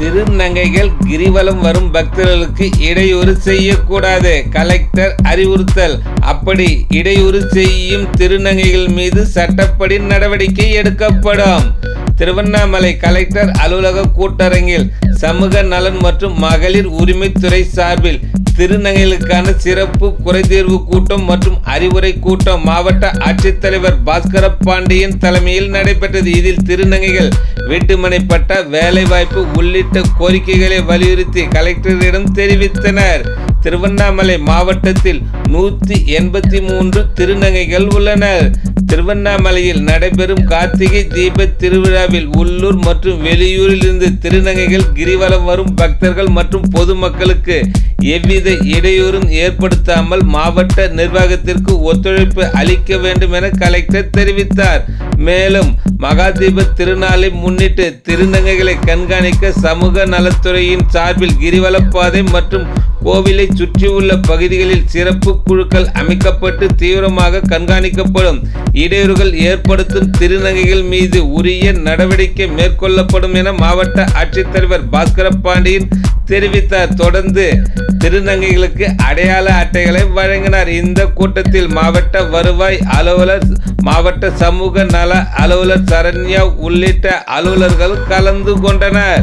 திருநங்கைகள் கிரிவலம் வரும் பக்தர்களுக்கு இடையூறு செய்யக்கூடாது. கலெக்டர் அறிவுறுத்தல். அப்படி இடையூறு செய்யும் திருநங்கைகள் மீது சட்டப்படி நடவடிக்கை எடுக்கப்படும். திருவண்ணாமலை கலெக்டர் அலுவலக கூட்டரங்கில் சமூக நலன் மற்றும் மகளிர் உரிமைத்துறை சார்பில் திருநங்கைகளுக்கான சிறப்பு குறைதீர்வு கூட்டம் மற்றும் அறிவுரை கூட்டம் மாவட்ட ஆட்சித்தலைவர் பாஸ்கர பாண்டியன் தலைமையில் நடைபெற்றது. இதில் திருநங்கைகள் வீட்டுமனை வேலைவாய்ப்பு உள்ளிட்ட கோரிக்கைகளை வலியுறுத்தி கலெக்டரிடம் தெரிவித்தனர். திருவண்ணாமலை மாவட்டத்தில் நூற்றி எண்பத்தி மூன்று திருநங்கைகள் உள்ளனர். திருவண்ணாமலையில் நடைபெறும் கார்த்திகை தீப திருவிழாவில் உள்ளூர் மற்றும் வெளியூரில் இருந்து திருநங்கைகள் கிரிவலம் வரும் பக்தர்கள் மற்றும் பொதுமக்களுக்கு எவ்வித இடையூறும் ஏற்படுத்தாமல் மாவட்ட நிர்வாகத்திற்கு ஒத்துழைப்பு அளிக்க வேண்டும் என கலெக்டர் தெரிவித்தார். மேலும் மகாதீப திருநாளை முன்னிட்டு திருநங்கைகளை கண்காணிக்க சமூக நலத்துறையின் சார்பில் கிரிவலப்பாதை மற்றும் கோவிலை சுற்றியுள்ள பகுதிகளில் சிறப்பு குழுக்கள் அமைக்கப்பட்டு தீவிரமாக கண்காணிக்கப்படும். இடையூறுகள் ஏற்படுத்தும் திருநங்கைகள் மீது உரிய நடவடிக்கை மேற்கொள்ளப்படும் என மாவட்ட ஆட்சித்தலைவர் பாஸ்கர பாண்டியன் தெரிவித்தார் தொடர்ந்து திருநங்கைகளுக்கு அடையாள அட்டைகளை வழங்கினார். இந்த கூட்டத்தில் மாவட்ட வருவாய் அலுவலர் மாவட்ட சமூக நல அலுவலர் சரண்யா உள்ளிட்ட அலுவலர்கள் கலந்து கொண்டனர்.